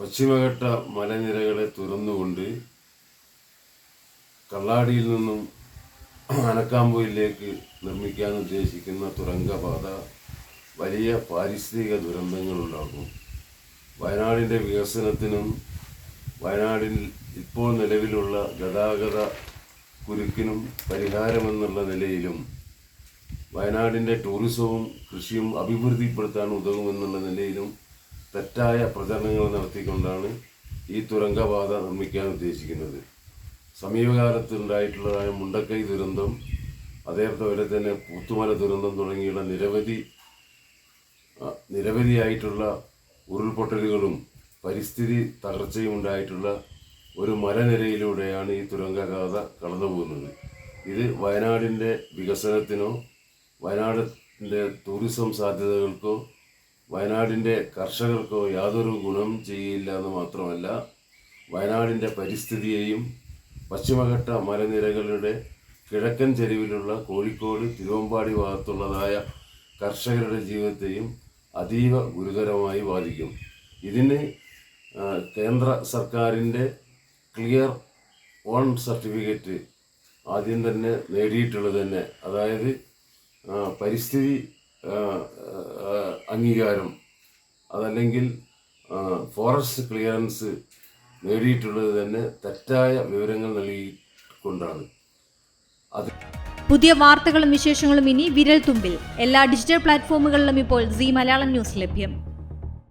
പശ്ചിമഘട്ട മലനിരകളെ തുറന്നുകൊണ്ട് കള്ളാടിയിൽ നിന്നും അനക്കാമ്പൂരിലേക്ക് നിർമ്മിക്കാൻ ഉദ്ദേശിക്കുന്ന തുരങ്കപാത വലിയ പാരിസ്ഥിതിക ദുരന്തങ്ങൾ ഉണ്ടാക്കും വയനാടിന്റെ വികസനത്തിനും വയനാടിൽ ഇപ്പോൾ നിലവിലുള്ള ഗതാഗത കുരുക്കിനും പരിഹാരമെന്നുള്ള നിലയിലും വയനാടിന്റെ ടൂറിസവും കൃഷിയും അഭിവൃദ്ധിപ്പെടുത്താൻ ഉതകുമെന്നുള്ള നിലയിലും തെറ്റായ പ്രചരണങ്ങൾ നടത്തിക്കൊണ്ടാണ് ഈ തുരങ്കപാത നിർമ്മിക്കാൻ ഉദ്ദേശിക്കുന്നത്. സമീപകാലത്ത് ഉണ്ടായിട്ടുള്ളതായ മുണ്ടക്കൈ ദുരന്തം അതേപോലെ തന്നെ പൂത്തുമല ദുരന്തം തുടങ്ങിയുള്ള നിരവധി നിരവധിയായിട്ടുള്ള ഉരുൾപൊട്ടലുകളും പരിസ്ഥിതി തകർച്ചയും ഉണ്ടായിട്ടുള്ള ഒരു മലനിരയിലൂടെയാണ് ഈ തുരങ്കപാത കടന്നു പോകുന്നത് ഇത് വയനാടിന്റെ വികസനത്തിനോ വയനാടിന്റെ ടൂറിസം സാധ്യതകൾക്കോ വയനാടിന്റെ കർഷകർക്കോ യാതൊരു ഗുണം ചെയ്യില്ല എന്ന് മാത്രമല്ല വയനാടിന്റെ പരിസ്ഥിതിയെയും പശ്ചിമഘട്ട മലനിരകളുടെ കിഴക്കൻ ചെരുവിലുള്ള കോഴിക്കോട് തിരുവമ്പാടി ഭാഗത്തുള്ളതായ കർഷകരുടെ ജീവിതത്തെയും അതീവ ഗുരുതരമായി ബാധിക്കും. ഇതിന് കേന്ദ്ര സർക്കാരിന്റെ ക്ലിയർ ഓൺ സർട്ടിഫിക്കറ്റ് ആദ്യം തന്നെ നേടിയിട്ടുള്ളത് തന്നെ. അതായത് പരിസ്ഥിതി അംഗീകാരം. അതല്ലെങ്കിൽ ഫോറസ്റ്റ് ക്ലിയറൻസ് നേടിയിട്ടുള്ളത് തന്നെ തെറ്റായ വിവരങ്ങൾ നൽകിക്കൊണ്ടാണ്. അത് പുതിയ വാർത്തകളും വിശേഷങ്ങളും ഇനി വിരൽ തുമ്പിൽ എല്ലാ ഡിജിറ്റൽ പ്ലാറ്റ്ഫോമുകളിലും ഇപ്പോൾ സി മലയാളം ന്യൂസ് ലഭ്യം.